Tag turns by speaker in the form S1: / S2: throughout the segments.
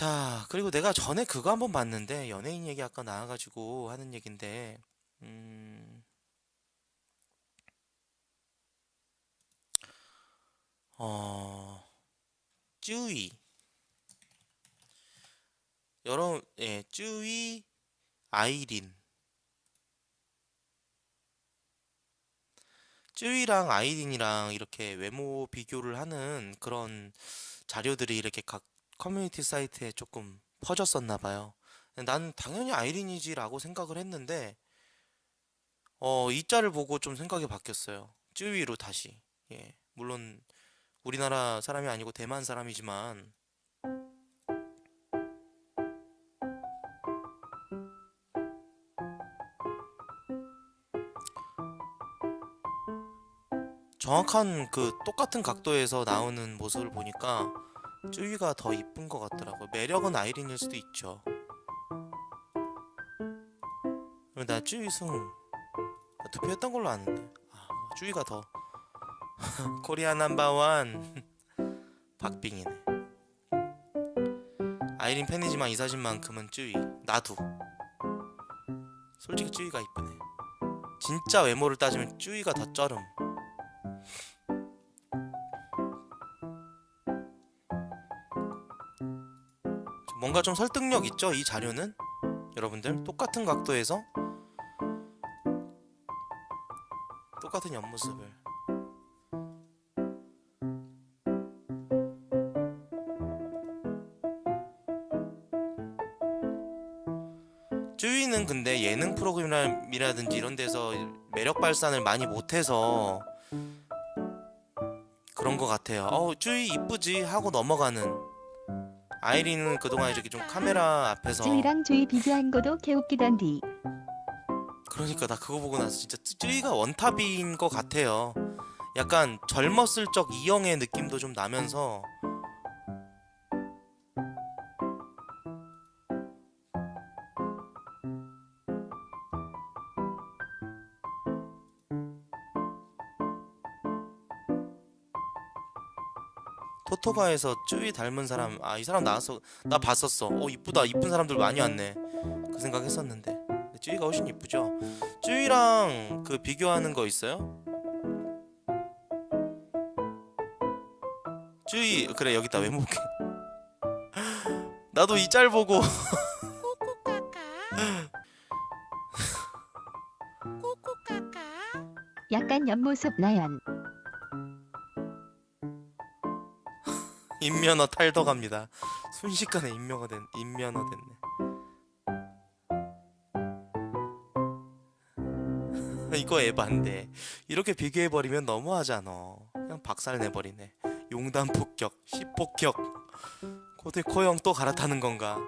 S1: 자, 그리고 내가 전에 그거 한번 봤는데 연예인 얘기 아까 나와가지고 하는 얘긴데 음, 어, 쯔위. 여러 예, 쯔위 아이린. 쯔위랑 아이린이랑 이렇게 외모 비교를 하는 그런 자료들이 이렇게 각 커뮤니티 사이트에 조금 퍼졌었나 봐요. 나는 당연히 아이린이지라고 생각을 했는데 어, 이 짤을 보고 좀 생각이 바뀌었어요. 쯔위로 다시. 예. 물론 우리나라 사람이 아니고 대만 사람이지만 정확한 그 똑같은 각도에서 나오는 모습을 보니까 쯔위가 더 이쁜 것 같더라고요. 매력은 아이린일 수도 있죠. 나 쯔위승 나 투표했던 걸로 아는데 아, 쯔위가 더 코리아 넘버원 박빙이네. 아이린 팬이지만 이 사진만큼은 쯔위 나도 솔직히 쯔위가 이쁘네. 진짜 외모를 따지면 쯔위가 더 쩌름. 뭔가 좀 설득력 있죠? 이 자료는 여러분들 똑같은 각도에서 똑같은 옆모습을 쯔위는 근데 예능 프로그램이라든지 이런 데서 매력 발산을 많이 못해서 그런 것 같아요. 어, 쯔위 이쁘지 하고 넘어가는 아이린은 그동안 이렇게 좀 카메라 앞에서
S2: 쯔이랑 주이 비교한 거도 개웃기던디.
S1: 그러니까 나 그거 보고 나서 진짜 쯔이가 원탑인 것 같아요. 약간 젊었을 적 이영의 느낌도 좀 나면서 토토가에서 쯔이 닮은 사람 아 이 사람 나왔어. 나 봤었어. 어 이쁘다. 이쁜 사람들 많이 왔네. 그 생각했었는데. 쯔이가 훨씬 이쁘죠? 쯔이랑 그 비교하는 거 있어요? 쯔이 그래 여기 있다 외모 볼게. 나도 이 짤 보고.
S2: 약간 옆모습 나연.
S1: 인면허 탈덕합니다. 순식간에 인면허 된 인면허 됐네. 이거 에반데 이렇게 비교해버리면 너무하잖아. 그냥 박살 내버리네. 용단 폭격 시폭격. 고대 코형 또 갈아타는 건가?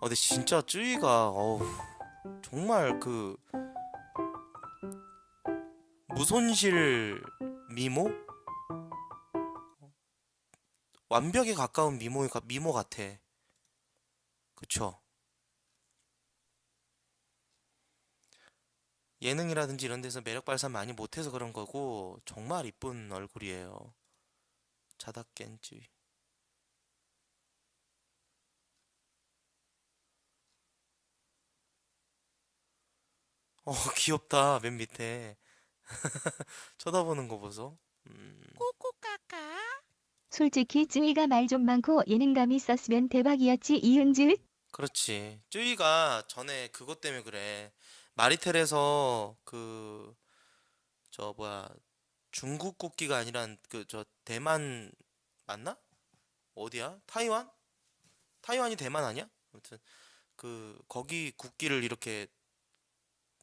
S1: 어 근데 진짜 쯔이가 어우 정말 그 무손실 미모? 완벽에 가까운 미모 미모 같아. 그쵸? 예능이라든지 이런 데서 매력 발산 많이 못해서 그런 거고 정말 이쁜 얼굴이에요. 자다 깬지. 어 귀엽다 맨 밑에 쳐다보는 거 보소. 음.
S2: 솔직히 쯔이가 말 좀 많고 예능감 있었으면 대박이었지 이은즉.
S1: 그렇지. 쯔위가 전에 그것 때문에 그래. 마리텔에서 그 저 뭐야 중국 국기가 아니라 그 저 대만 맞나? 어디야? 타이완? 타이완이 대만 아니야? 아무튼 그 거기 국기를 이렇게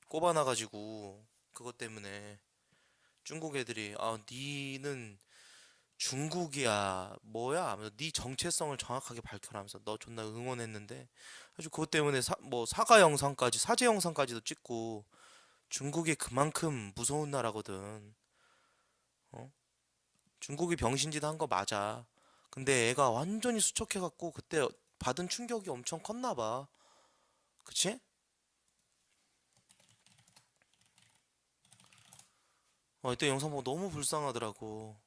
S1: 꼽아놔가지고 그것 때문에 중국 애들이 아 니는 중국이야 뭐야 하면서 네 정체성을 정확하게 밝혀라면서 너 존나 응원했는데 아주 그것 때문에 사, 뭐 사과 영상까지 사죄 영상까지도 찍고 중국이 그만큼 무서운 나라거든 어? 중국이 병신짓 한 거 맞아 근데 애가 완전히 수척해 갖고 그때 받은 충격이 엄청 컸나 봐 그치? 어 이때 영상 보고 너무 불쌍하더라고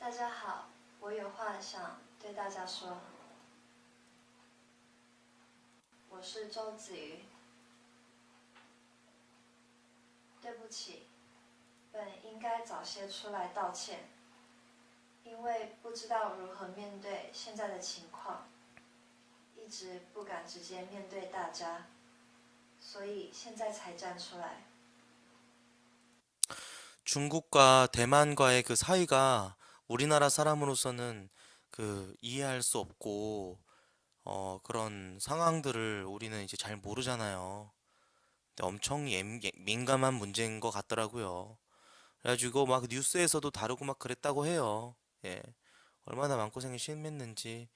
S3: 大家好，我有话想对大家说。我是周子瑜，对不起，本应该早些出来道歉，因为不知道如何面对现在的情况，一直不敢直接面对大家，所以现在才站出来。
S1: 중국과 대만과의 그 사이가 우리나라 사람으로서는 그 이해할 수 없고 어 그런 상황들을 우리는 이제 잘 모르잖아요. 근데 엄청 엠- 예- 민감한 문제인 것 같더라고요. 그래가지고 막 뉴스에서도 다루고 막 그랬다고 해요. 예. 얼마나 마음고생이 심했는지.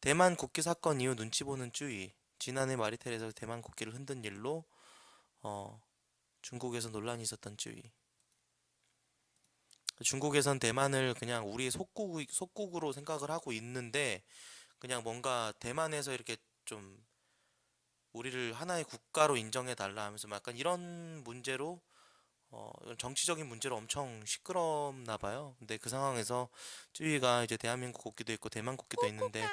S1: 대만 국기 사건 이후 눈치 보는 쭈이. 지난해 마리텔에서 대만 국기를 흔든 일로 어 중국에서 논란이 있었던 쭈이. 중국에선 대만을 그냥 우리의 속국, 속국으로 생각을 하고 있는데 그냥 뭔가 대만에서 이렇게 좀 우리를 하나의 국가로 인정해 달라 하면서 막 약간 이런 문제로 어, 정치적인 문제로 엄청 시끄럽나 봐요. 근데 그 상황에서 쯔위가 이제 대한민국 국기도 있고 대만 국기도 있는데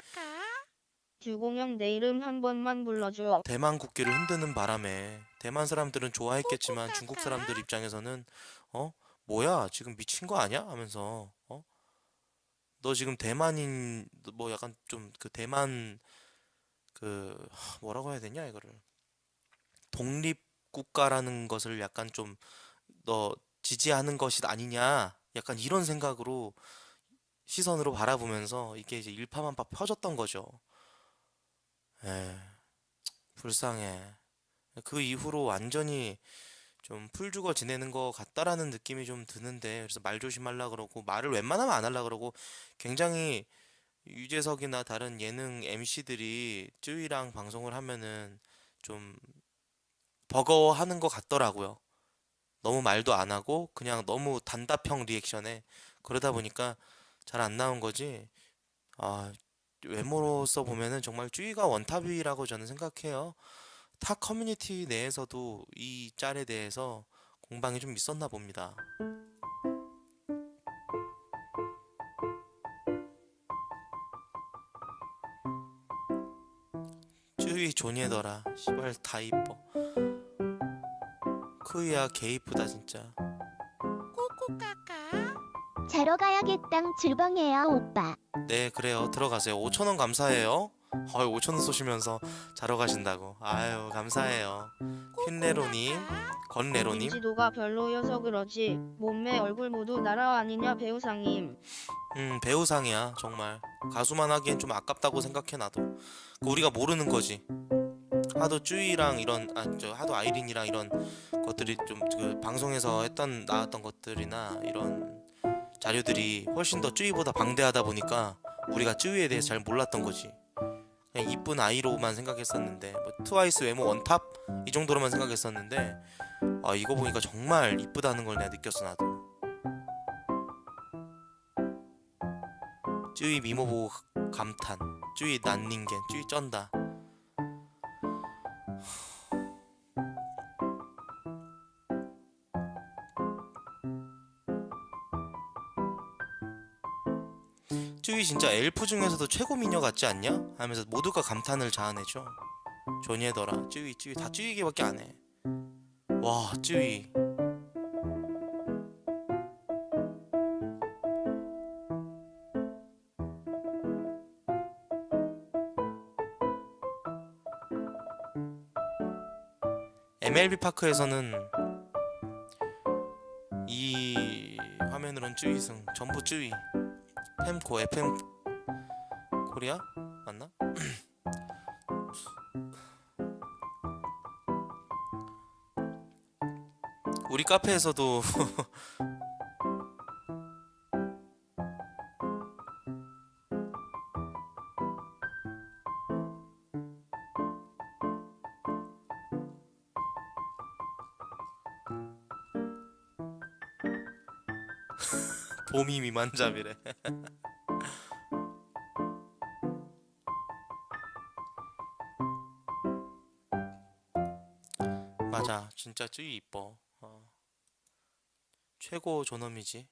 S4: 주공영 내 이름 한 번만 불러줘.
S1: 대만 국기를 흔드는 바람에 대만 사람들은 좋아했겠지만 중국 사람들 입장에서는 어 뭐야? 지금 미친 거 아니야? 하면서 어? 너 지금 대만인 뭐 약간 좀 그 대만 그 하, 뭐라고 해야 되냐 이거를. 독립 국가라는 것을 약간 좀 너 지지하는 것이 아니냐. 약간 이런 생각으로 시선으로 바라보면서 이게 이제 일파만파 퍼졌던 거죠. 에 불쌍해. 그 이후로 완전히 좀 풀죽어 지내는 것 같다라는 느낌이 좀 드는데 그래서 말 조심하려 그러고 말을 웬만하면 안 하려 그러고 굉장히 유재석이나 다른 예능 MC들이 쯔위랑 방송을 하면은 좀 버거워하는 것 같더라고요. 너무 말도 안 하고 그냥 너무 단답형 리액션에 그러다 보니까 잘 안 나온 거지. 아, 외모로서 보면은 정말 쭈이가 원탑이라고 저는 생각해요. 타 커뮤니티 내에서도 이 짤에 대해서 공방이 좀 있었나 봅니다. 쭈이 존예더라. 시발 다 이뻐. 크이야 개 이쁘다 진짜.
S2: 자러 가야겠당 즐벙해요 오빠.
S1: 네, 그래요. 들어가세요. 5천원 감사해요. 어이, 5천원 쏘시면서 자러 가신다고. 아유, 감사해요. 핀레로님, 건레로님.
S4: 인지도가 별로여서 그러지. 몸매 얼굴 모두 나라 아니냐 배우상임.
S1: 음, 배우상이야, 정말. 가수만 하기엔 좀 아깝다고 생각해, 나도. 그 우리가 모르는 거지. 하도 쭈이랑 이런, 아, 저, 하도 아이린이랑 이런 것들이 좀 그 방송에서 했던, 나왔던 것들이나 이런 자료들이 훨씬 더 쭈이보다 방대하다 보니까 우리가 쭈이에 대해서 잘 몰랐던 거지. 그냥 이쁜 아이로만 생각했었는데, 뭐, 트와이스 외모 원탑? 이 정도로만 생각했었는데, 아, 이거 보니까 정말 이쁘다는 걸 내가 느꼈어, 나도. 쭈이 미모 보고 감탄. 쭈이 난닝겐. 쭈이 쩐다. 쭈이 진짜 엘프 중에서도 최고 미녀 같지 않냐? 하면서 모두가 감탄을 자아내죠. 존예더라. 쭈이 쭈이 다 쭈이게밖에 안 해. 와 쭈이. MLB 파크에서는 이 화면으론 쭈이승 전부 쭈이 팸코 FM 코리아 맞나? 우리 카페에서도 봄이 미만잡이래. 맞아, 진짜 쯔이 이뻐. 어. 최고 존엄이지.